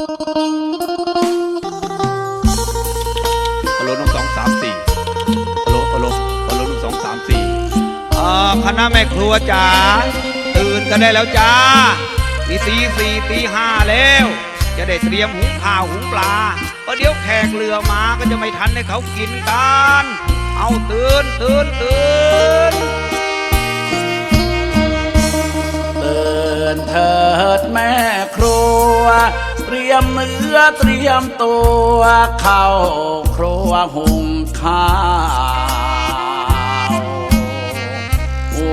ฮัลโหลหนึ่งสองสามสี่ฮัลโหลฮัลโหลฮัลโหลหนึ่งสองสามสี่คณะแม่ครัวจ๋าตื่นกันได้แล้วจ้าตีสี่สี่ตีห้าแล้ว จะได้เตรียมหุงข้าวหุงปลาเพราะเดี๋ยวแขกเรือมาก็จะไม่ทันให้เขากินกัน เอาตื่นตื่นตื่นตื่นเถิดแม่ครัว เตรียมเนื้อเตรียมตัวเข้าครัวหุงข้าว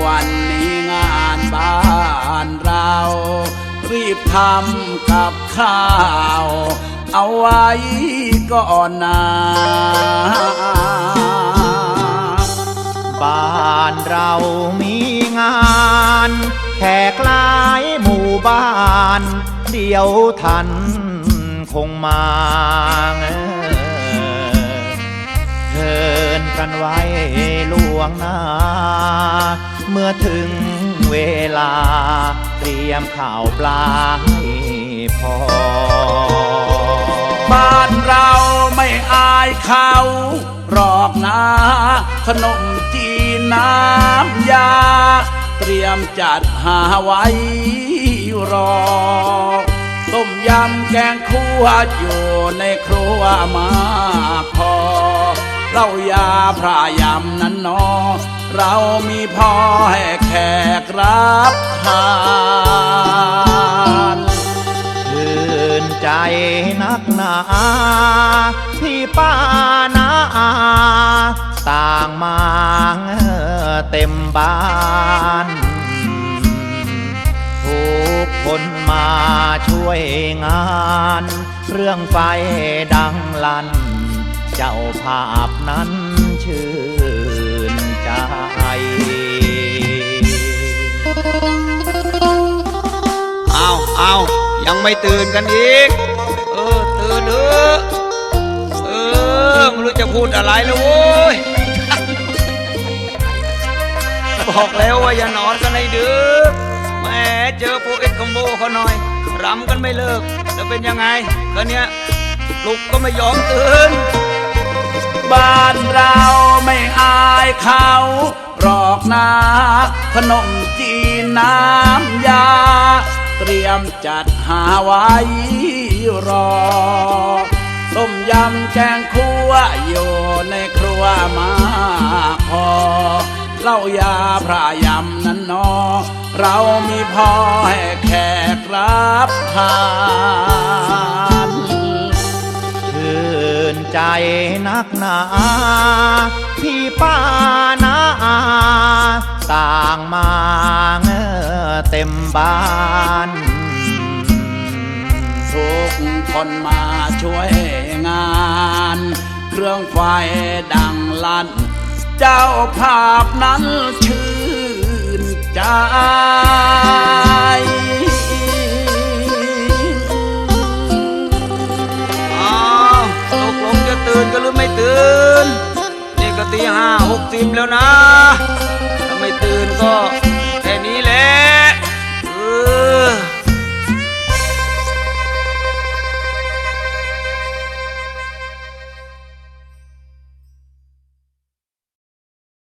วันนี้งานบ้านเรา รีบทำกับข้าว เอาไว้ก่อนนะบ้านเรามีงานแขกหลายหมู่บ้าน เดียวท่านคงมาเชิญกันไว้ล่วงหน้า เมื่อถึงเวลา เตรียมข่าวปลาให้พอ บ้านเราไม่อายเขาหรอกนะขนมจีนน้ำยา เตรียมจัดหาไว้รอ ต้มยำแกงคั่วอยู่ในครัวมาพอเล้ายาพระยำนั้นนอ เรามีพอให้แขกรับทานชื่นใจนักหนาพี่ป้านาอาต่างมาเต็มบ้าน คนมาช่วยงาน เรื่องไฟดังลั่นเจ้าภาพนั้นชื่นใจเอาเอายังไม่ตื่นกันอีก เออ ตื่นเถอะเออไม่รู้จะพูดอะไรเลยโว้ยบอกแล้วว่าอย่านอนกันให้ดึก แหมเจอพวกเอ็ดคอมโบเขาหน่อยรำกันไม่เลิก แล้วเป็นยังไงก็เนี้ยลุกก็ไม่ยอมตื่น บ้านเราไม่อายเขาหรอกนะขนมจีนน้ำยา เตรียมจัดหาไว้รอ ต้มยำแกงคั่วอยู่ในครัวมาพอเล้ายาพระยำนั้นนอ เรามีพอให้แขกรับทานชื่นใจนักหนาพี่ป้านาอาต่างมาเต็มบ้านทุกคนมาช่วยงานเครื่องไฟดังลั่น เจ้าภาพนั้นช อ้าวตกลงจะตื่นกัลือไม่ตื่น นี่ก็ตีห้าหกสิบแล้วนะ ถ้าไม่ตื่นก็